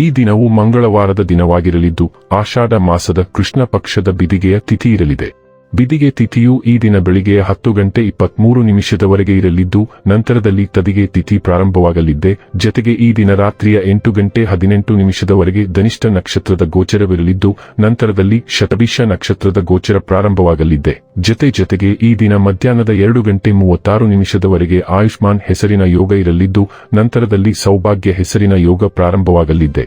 ಈ ದಿನವು ಮಂಗಳವಾರದ ದಿನವಾಗಿರಲಿದ್ದು ಆಷಾಢ ಮಾಸದ ಕೃಷ್ಣ ಪಕ್ಷದ ಬಿದಿಗೆಯ ತಿಥಿ ಇರಲಿದೆ. ಬಿದಿಗೆ ತಿಥಿಯು ಈ ದಿನ ಬೆಳಿಗ್ಗೆ ಹತ್ತು ಗಂಟೆ ಇಪ್ಪತ್ಮೂರು ನಿಮಿಷದವರೆಗೆ ಇರಲಿದ್ದು, ನಂತರದಲ್ಲಿ ತದಿಗೆ ತಿಥಿ ಪ್ರಾರಂಭವಾಗಲಿದ್ದೆ. ಜತೆಗೆ ಈ ದಿನ ರಾತ್ರಿಯ ಎಂಟು ಗಂಟೆ ಹದಿನೆಂಟು ನಿಮಿಷದವರೆಗೆ ಧನಿಷ್ಠ ನಕ್ಷತ್ರದ ಗೋಚರವಿರಲಿದ್ದು, ನಂತರದಲ್ಲಿ ಶತಭಿಷ ನಕ್ಷತ್ರದ ಗೋಚರ ಪ್ರಾರಂಭವಾಗಲಿದ್ದೆ. ಜತೆ ಜತೆಗೆ ಈ ದಿನ ಮಧ್ಯಾಹ್ನದ ಎರಡು ಗಂಟೆ ಮೂವತ್ತಾರು ನಿಮಿಷದವರೆಗೆ ಆಯುಷ್ಮಾನ್ ಹೆಸರಿನ ಯೋಗ ಇರಲಿದ್ದು, ನಂತರದಲ್ಲಿ ಸೌಭಾಗ್ಯ ಹೆಸರಿನ ಯೋಗ ಪ್ರಾರಂಭವಾಗಲಿದ್ದೆ.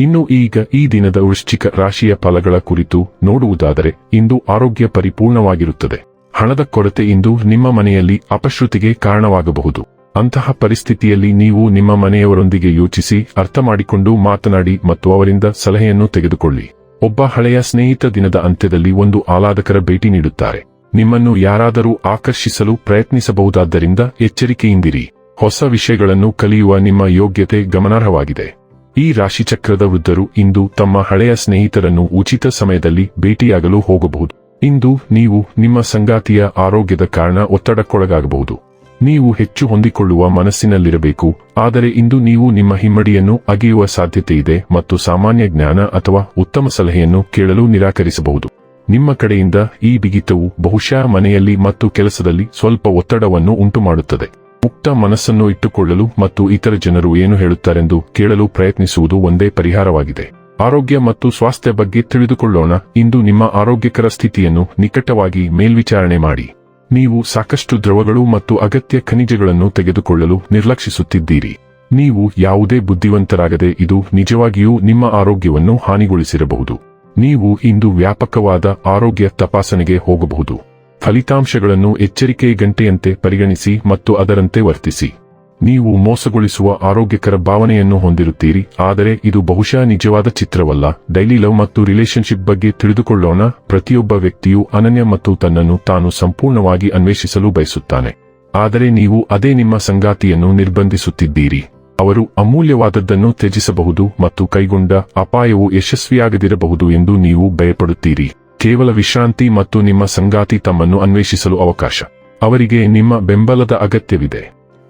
ಇನ್ನು ಈಗ ಈ ದಿನದ ವೃಶ್ಚಿಕ ರಾಶಿಯ ಫಲಗಳ ಕುರಿತು ನೋಡುವುದಾದರೆ ಇಂದು ಆರೋಗ್ಯ ಪರಿಪೂರ್ಣವಾಗಿರುತ್ತದೆ. ಹಣದ ಕೊರತೆ ಇಂದು ನಿಮ್ಮ ಮನೆಯಲ್ಲಿ ಅಪಶ್ರುತಿಗೆ ಕಾರಣವಾಗಬಹುದು. ಅಂತಹ ಪರಿಸ್ಥಿತಿಯಲ್ಲಿ ನೀವು ನಿಮ್ಮ ಮನೆಯವರೊಂದಿಗೆ ಯೋಚಿಸಿ, ಅರ್ಥ ಮಾಡಿಕೊಂಡು ಮಾತನಾಡಿ ಮತ್ತು ಅವರಿಂದ ಸಲಹೆಯನ್ನು ತೆಗೆದುಕೊಳ್ಳಿ. ಒಬ್ಬ ಹಳೆಯ ಸ್ನೇಹಿತ ದಿನದ ಅಂತ್ಯದಲ್ಲಿ ಒಂದು ಆಹ್ಲಾದಕರ ಭೇಟಿ ನೀಡುತ್ತಾರೆ. ನಿಮ್ಮನ್ನು ಯಾರಾದರೂ ಆಕರ್ಷಿಸಲು ಪ್ರಯತ್ನಿಸಬಹುದಾದ್ದರಿಂದ ಎಚ್ಚರಿಕೆಯಿಂದಿರಿ. ಹೊಸ ವಿಷಯಗಳನ್ನು ಕಲಿಯುವ ನಿಮ್ಮ ಯೋಗ್ಯತೆ ಗಮನಾರ್ಹವಾಗಿದೆ. ಈ ರಾಶಿಚಕ್ರದ ವೃದ್ಧರು ಇಂದು ತಮ್ಮ ಹಳೆಯ ಸ್ನೇಹಿತರನ್ನು ಉಚಿತ ಸಮಯದಲ್ಲಿ ಭೇಟಿಯಾಗಲು ಹೋಗಬಹುದು. ಇಂದು ನೀವು ನಿಮ್ಮ ಸಂಗಾತಿಯ ಆರೋಗ್ಯದ ಕಾರಣ ಒತ್ತಡಕ್ಕೊಳಗಾಗಬಹುದು. ನೀವು ಹೆಚ್ಚು ಹೊಂದಿಕೊಳ್ಳುವ ಮನಸ್ಸಿನಲ್ಲಿರಬೇಕು, ಆದರೆ ಇಂದು ನೀವು ನಿಮ್ಮ ಹಿಮ್ಮಡಿಯನ್ನು ಅಗೆಯುವ ಸಾಧ್ಯತೆ ಇದೆ ಮತ್ತು ಸಾಮಾನ್ಯ ಜ್ಞಾನ ಅಥವಾ ಉತ್ತಮ ಸಲಹೆಯನ್ನು ಕೇಳಲು ನಿರಾಕರಿಸಬಹುದು. ನಿಮ್ಮ ಕಡೆಯಿಂದ ಈ ಬಿಗಿತವು ಬಹುಶಃ ಮನೆಯಲ್ಲಿ ಮತ್ತು ಕೆಲಸದಲ್ಲಿ ಸ್ವಲ್ಪ ಒತ್ತಡವನ್ನು ಉಂಟುಮಾಡುತ್ತದೆ. ಮುಕ್ತ ಮನಸ್ಸನ್ನು ಇಟ್ಟುಕೊಳ್ಳಲು ಮತ್ತು ಇತರ ಜನರು ಏನು ಹೇಳುತ್ತಾರೆಂದು ಕೇಳಲು ಪ್ರಯತ್ನಿಸುವುದು ಒಂದೇ ಪರಿಹಾರವಾಗಿದೆ. ಆರೋಗ್ಯ ಮತ್ತು ಸ್ವಾಸ್ಥ್ಯ ಬಗ್ಗೆ ತಿಳಿದುಕೊಳ್ಳೋಣ. ಇಂದು ನಿಮ್ಮ ಆರೋಗ್ಯಕರ ಸ್ಥಿತಿಯನ್ನು ನಿಕಟವಾಗಿ ಮೇಲ್ವಿಚಾರಣೆ ಮಾಡಿ. ನೀವು ಸಾಕಷ್ಟು ದ್ರವಗಳು ಮತ್ತು ಅಗತ್ಯ ಖನಿಜಗಳನ್ನು ತೆಗೆದುಕೊಳ್ಳಲು ನಿರ್ಲಕ್ಷಿಸುತ್ತಿದ್ದೀರಿ. ನೀವು ಯಾವುದೇ ಬುದ್ಧಿವಂತರಾಗದೆ ಇದು ನಿಜವಾಗಿಯೂ ನಿಮ್ಮ ಆರೋಗ್ಯವನ್ನು ಹಾನಿಗೊಳಿಸಿರಬಹುದು. ನೀವು ಇಂದು ವ್ಯಾಪಕವಾದ ಆರೋಗ್ಯ ತಪಾಸಣೆಗೆ ಹೋಗಬಹುದು. ಫಲಿತಾಂಶಗಳನ್ನು ಎಚ್ಚರಿಕೆ ಗಂಟೆಯಂತೆ ಪರಿಗಣಿಸಿ ಮತ್ತು ಅದರಂತೆ ವರ್ತಿಸಿ. ನೀವು ಮೋಸಗೊಳಿಸುವ ಆರೋಗ್ಯಕರ ಭಾವನೆಯನ್ನು ಹೊಂದಿರುತ್ತೀರಿ, ಆದರೆ ಇದು ಬಹುಶಃ ನಿಜವಾದ ಚಿತ್ರವಲ್ಲ. ಡೈಲಿ ಲವ್ ಮತ್ತು ರಿಲೇಶನ್ಶಿಪ್ ಬಗ್ಗೆ ತಿಳಿದುಕೊಳ್ಳೋಣ. ಪ್ರತಿಯೊಬ್ಬ ವ್ಯಕ್ತಿಯು ಅನನ್ಯ ಮತ್ತು ತನ್ನನ್ನು ತಾನು ಸಂಪೂರ್ಣವಾಗಿ ಅನ್ವೇಷಿಸಲು ಬಯಸುತ್ತಾನೆ. ಆದರೆ ನೀವು ಅದೇ ನಿಮ್ಮ ಸಂಗಾತಿಯನ್ನು ನಿರ್ಬಂಧಿಸುತ್ತಿದ್ದೀರಿ. ಅವರು ಅಮೂಲ್ಯವಾದದ್ದನ್ನು ತ್ಯಜಿಸಬಹುದು ಮತ್ತು ಕೈಗೊಂಡ ಅಪಾಯವು ಯಶಸ್ವಿಯಾಗದಿರಬಹುದು ಎಂದು ನೀವು ಭಯಪಡುತ್ತೀರಿ. ಕೇವಲ ವಿಶ್ರಾಂತಿ ಮತ್ತು ನಿಮ್ಮ ಸಂಗಾತಿ ತಮ್ಮನ್ನು ಅನ್ವೇಷಿಸಲು ಅವಕಾಶ. ಅವರಿಗೆ ನಿಮ್ಮ ಬೆಂಬಲದ ಅಗತ್ಯವಿದೆ.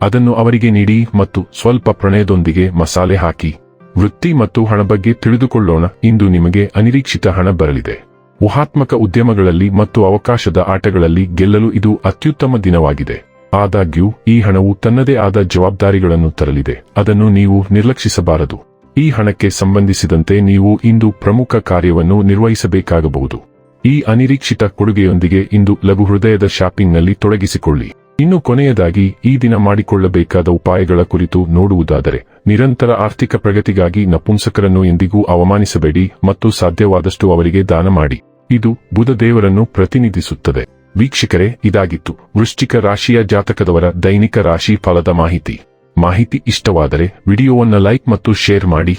ಅದನ್ನು ಅವರಿಗೆ ನೀಡಿ ಮತ್ತು ಸ್ವಲ್ಪ ಪ್ರಣಯದೊಂದಿಗೆ ಮಸಾಲೆ ಹಾಕಿ, ವೃತ್ತಿ ಮತ್ತು ಹಣ ಬಗ್ಗೆ ತಿಳಿದುಕೊಳ್ಳೋಣ. ಇಂದು ನಿಮಗೆ ಅನಿರೀಕ್ಷಿತ ಹಣ ಬರಲಿದೆ. ಊಹಾತ್ಮಕ ಉದ್ಯಮಗಳಲ್ಲಿ ಮತ್ತು ಅವಕಾಶದ ಆಟಗಳಲ್ಲಿ ಗೆಲ್ಲಲು ಇದು ಅತ್ಯುತ್ತಮ ದಿನವಾಗಿದೆ. ಆದಾಗ್ಯೂ, ಈ ಹಣವು ತನ್ನದೇ ಆದ ಜವಾಬ್ದಾರಿಗಳನ್ನು ತರಲಿದೆ. ಅದನ್ನು ನೀವು ನಿರ್ಲಕ್ಷಿಸಬಾರದು. ಈ ಹಣಕ್ಕೆ ಸಂಬಂಧಿಸಿದಂತೆ ನೀವು ಇಂದು ಪ್ರಮುಖ ಕಾರ್ಯವನ್ನು ನಿರ್ವಹಿಸಬೇಕಾಗಬಹುದು. ಈ ಅನಿರೀಕ್ಷಿತ ಕೊಡುಗೆಯೊಂದಿಗೆ ಇಂದು ಲಘು ಹೃದಯದ ಶಾಪಿಂಗ್ನಲ್ಲಿ ತೊಡಗಿಸಿಕೊಳ್ಳಿ. ಇನ್ನು ಕೊನೆಯದಾಗಿ ಈ ದಿನ ಮಾಡಿಕೊಳ್ಳಬೇಕಾದ ಉಪಾಯಗಳ ಕುರಿತು ನೋಡುವುದಾದರೆ, ನಿರಂತರ ಆರ್ಥಿಕ ಪ್ರಗತಿಗಾಗಿ ನಪುಂಸಕರನ್ನು ಎಂದಿಗೂ ಅವಮಾನಿಸಬೇಡಿ ಮತ್ತು ಸಾಧ್ಯವಾದಷ್ಟು ಅವರಿಗೆ ದಾನ ಮಾಡಿ. ಇದು ಬುಧ ದೇವರನ್ನು ಪ್ರತಿನಿಧಿಸುತ್ತದೆ. ವೀಕ್ಷಕರೇ, ಇದಾಗಿತ್ತು. ವೃಶ್ಚಿಕ ರಾಶಿಯ ಜಾತಕದವರ ದೈನಿಕ ರಾಶಿ ಫಲದ ಮಾಹಿತಿ. ಮಾಹಿತಿ ಇಷ್ಟವಾದರೆ ವಿಡಿಯೋವನ್ನು ಲೈಕ್ ಮತ್ತು ಶೇರ್ ಮಾಡಿ.